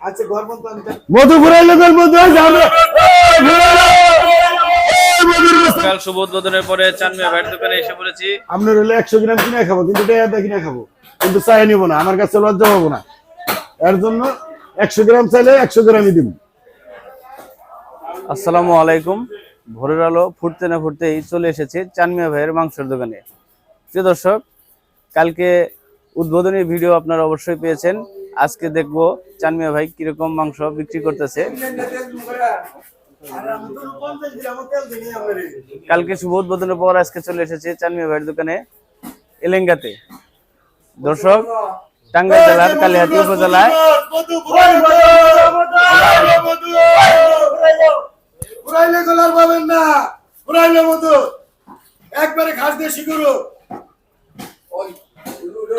আচ্ছা মধু। সকাল শুভ উদ্বোধনের পরে চানমিয়া ভাইয়ের দোকানে এসে পড়েছি হলে একশো গ্রাম কিনে খাব কিন্তু এটা কিনে খাব। কিন্তু চাই নিব না আমার কাছে লজ্জা পাবো না। এর জন্য একশো গ্রাম চাইলে একশো গ্রামই দিব। আসসালামু আলাইকুম। ভোরের আলো ফুটতে না ফুটতেই চলে এসেছি চানমিয়া ভাইয়ের মাংসের দোকানে। প্রিয় দর্শক কালকে উদ্বোধনী ভিডিও আপনারা অবশ্যই পেয়েছেন। আজকে দেখব চানমিয়া ভাই কীরকম মাংস বিক্রি করতেছে। কালকে শুভ উদ্বোধনের পর আজকে চলে এসেছে চানমিয়া ভাইয়ের দোকানে এলেঙ্গাতে। দর্শক, টাঙ্গাইল জেলার কালিহাতি উপজেলায় না মতো একবারে ঘাস দিয়ে শিখুরো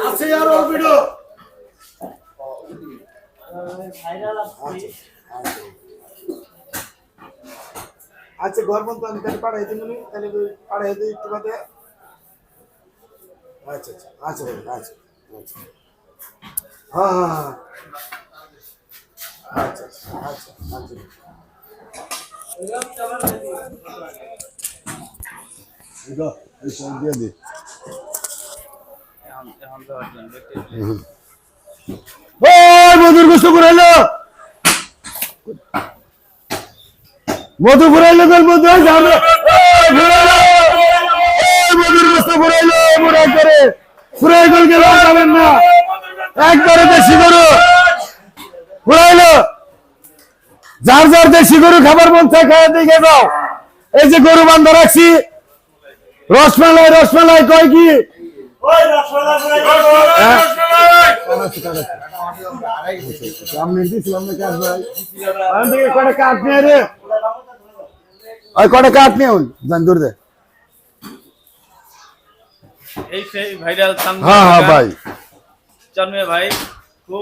আছে আর আচ্ছা ঘর বন্ধ আমি তাহলে পাঠাই দিই মনে। তাহলে পাঠাই দিই একটু বাদে। আচ্ছা আচ্ছা আচ্ছা ভাই আচ্ছা আচ্ছা। হ্যাঁ হ্যাঁ হ্যাঁ। আচ্ছা আচ্ছা আচ্ছা আচ্ছা। এই সব দিয়ে। ওই, মধুর গোস্ত ঘুরাইলো। মধু ঘুরাইলো গেল মধু মধুর গোস্ত ঘুরাইলো ঘুরাই করে ঘুরাই গেল গেল যাবেন না। একবারে দেশি গরু। ঘুরাইলো। যার যার দেশি গরু খাবার মন খাওয়া দিকে যাও। এই যে গরু বান্ধা রাখছি। রসমালাই রসমালাই কয় কি? সামনে দিছিলাম না কাজ ভাই। ওখান থেকে কটা কাঠ নিয়ে রে? ওই কটা কাঠ নিয়ে উন দূর দে। এই সেই ভাইরাল হ্যাঁ হ্যাঁ ভাই। চানমিয়া ভাই খুব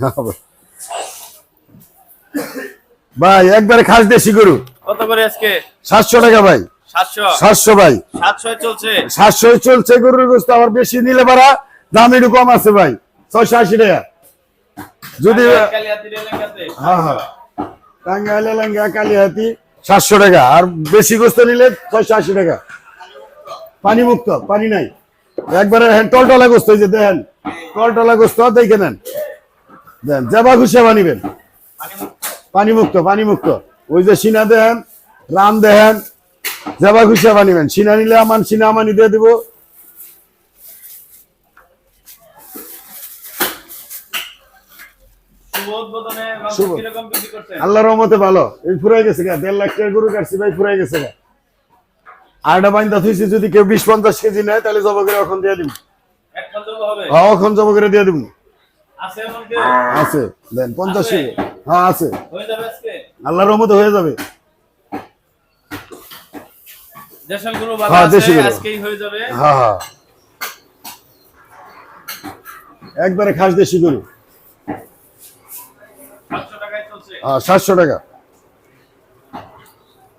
হ্যাঁ, ভাই। ভাই একবারে খাস দেশি গরু। কত করে আজকে? সাতশো টাকা ভাই। সাতশো। ভাই। সাতশো চলছে। গরুর গোস্ত আবার বেশি নিলে পারা দাম একটু কম আছে ভাই। ছয়শো আশি টাকা। যদি হ্যাঁ হ্যাঁ। টাঙ্গাইল এলাঙ্গা কালিহাতি সাতশো টাকা। আর বেশি গোস্ত নিলে ছয়শো আশি টাকা। পানি মুক্ত পানি নাই। একবারে হ্যাঁ, টলটলা গোস্ত যে দেন টলটলা গোস্ত দেখে নেন। দেন যেবা খুশি সেবা নিবেন। পানি মুক্ত পানি মুক্ত ওই যে সিনা দেন রাম দেন যেবা খুশি সেবা নিবেন সিনা নিলে আমান সিনা আমানি দিয়ে দিব। আল্লাহ রহমতে ভালো। এই ফুরাই গেছে গা দেড় লাখ টাকা গরু কাটছি ভাই ফুরাই গেছে গা। আরটা বাইন্দা থুইছি যদি কেউ বিশ পঞ্চাশ কেজি নেয় তাহলে জব করে এখন দিয়ে দিব। হ্যাঁ এখন জব করে দিয়ে দিব। আছে দেন পঞ্চাশ কেজি। হ্যাঁ আছে। যাবে রহমতে হয়ে যাবে। দেশাল গুরু বাবা হ্যাঁ, আছে আজকেই হয়ে যাবে। হ্যাঁ হ্যাঁ। একবারে খাস দেশি গরু। সাতশো হ্যাঁ সাতশো টাকা।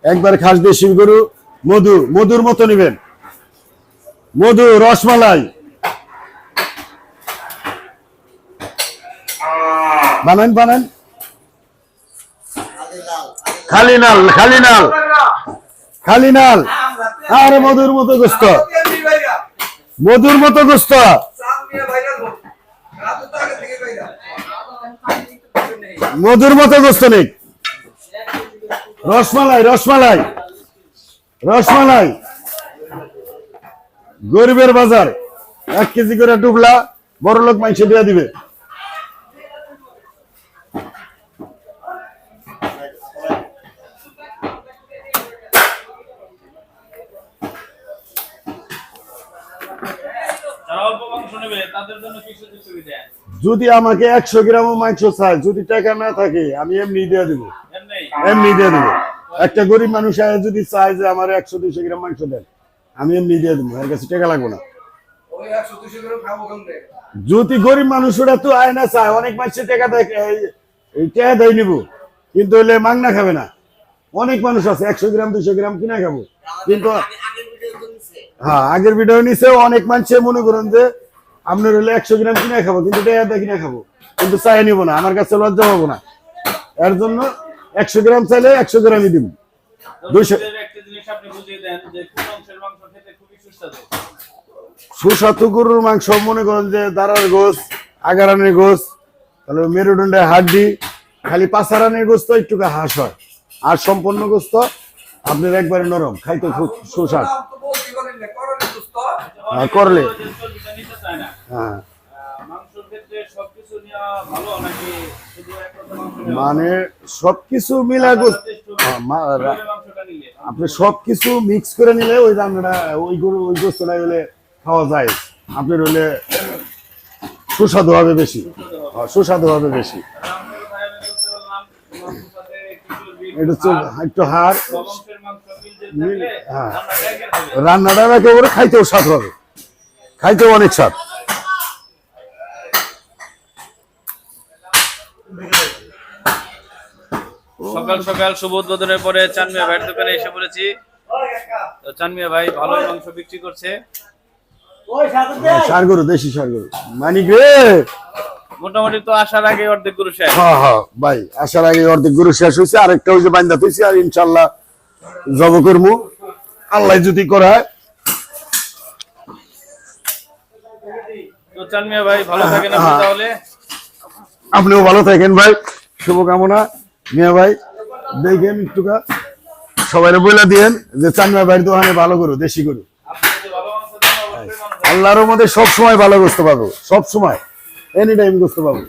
একবারে খাস দেশি গরু। মধু মধুর মতো নিবেন। মধু রসমালাই। বানান বানান। খালি নাল খালি নাল। খালি নাল। আরে মধুর মতো গোস্ত। মধুর মতো গোস্ত। মধুর মতো গোস্ত নেই। রসমালাই রসমালাই রসমালাই। গরিবের বাজার। এক কেজি করে ডুবলা বড় লোক মাংস দিয়ে দিবে যারা অল্প মাংস নেবে তাদের জন্য কি সুযোগ সুবিধা যদি আমাকে একশো গ্রাম মাংস চায় যদি টাকা না থাকে আমি এমনি দিয়ে দেবো। এমনি? এমনি দিয়ে দেবো। একটা গরিব মানুষ যদি চায় যে আমার একশো দুইশো গ্রাম মাংস দেন আমি এমনি দিয়ে দেবো এর কাছে টাকা লাগবে না। যদি গরিব মানুষ ওরা তো আয় না চায় অনেক মানুষের টাকা দেয় টাকা দেয় নিব কিন্তু হলে মাংনা খাবে না। অনেক মানুষ আছে একশো গ্রাম দুশো গ্রাম কিনা খাব। কিন্তু হ্যাঁ আগের ভিডিও নিচে অনেক মানুষে মনে করেন যে আপনার হলে একশো গ্রাম কিনে খাব কিন্তু এটা কিনে খাব কিন্তু চাই নিব না আমার কাছে লজ্জা পাবো না। এর জন্য একশো গ্রাম চাইলে একশো গ্রামই দিব। দুইশো- সুস্বাদু? গরুর মাংস মনে করেন যে দাঁড়ার গোস আগারানের গোস তাহলে মেরুদণ্ডের হাড্ডি খালি পাঁচারানের গোস্ত একটু হাঁস হয়। আর সম্পূর্ণ গোস্ত আপনার একবারে নরম খাইতে খুব সুস্বাদ। করলে হ্যাঁ রকম মাংস নেওয়া মানে সবকিছু মিলা হ্যাঁ, আপনি সবকিছু মিক্স করে নিলে ওই রান্নাটা ওই গরু ওই গোস্তটা হলে খাওয়া যায়। আপনার হলে সুস্বাদু হবে বেশি। হ্যাঁ, সুস্বাদু হবে বেশি। একটু চর্বি, রান্নাটা একের একেবারে খাইতেও স্বাদ হবে। খাইতেও অনেক স্বাদ। সকাল সকাল শুভ উদ্বোধনের পরে চানমিয়া ভাইয়ের দোকানে এসে পড়েছি। তো চানমিয়া ভাই ভালো মাংস বিক্রি করছে। সার গরু দেশি সার গরু। মানিক রে! মোটামুটি তো আসার আগে অর্ধেক গরু শেষ। হ্যাঁ হ্যাঁ ভাই আসার আগে অর্ধেক গরু শেষ হয়েছে আরেকটা ওই যে বান্দা তুইছি আর ইনশাল্লাহ জব করব আল্লাহ যদি করায়। ভাই আপনি হ্যাঁ। আপনিও ভালো থাকেন ভাই। শুভকামনা। মিয়া ভাই দেখেন একটুকা। সবাই বলে দিয়েন যে চানমিয়া ভাইয়ের দোকানে ভালো করো দেশি করো আল্লাহর মধ্যে সব সময় ভালো করতে পাবো। সব সময় এনি টাইম গোস্ত পাবো।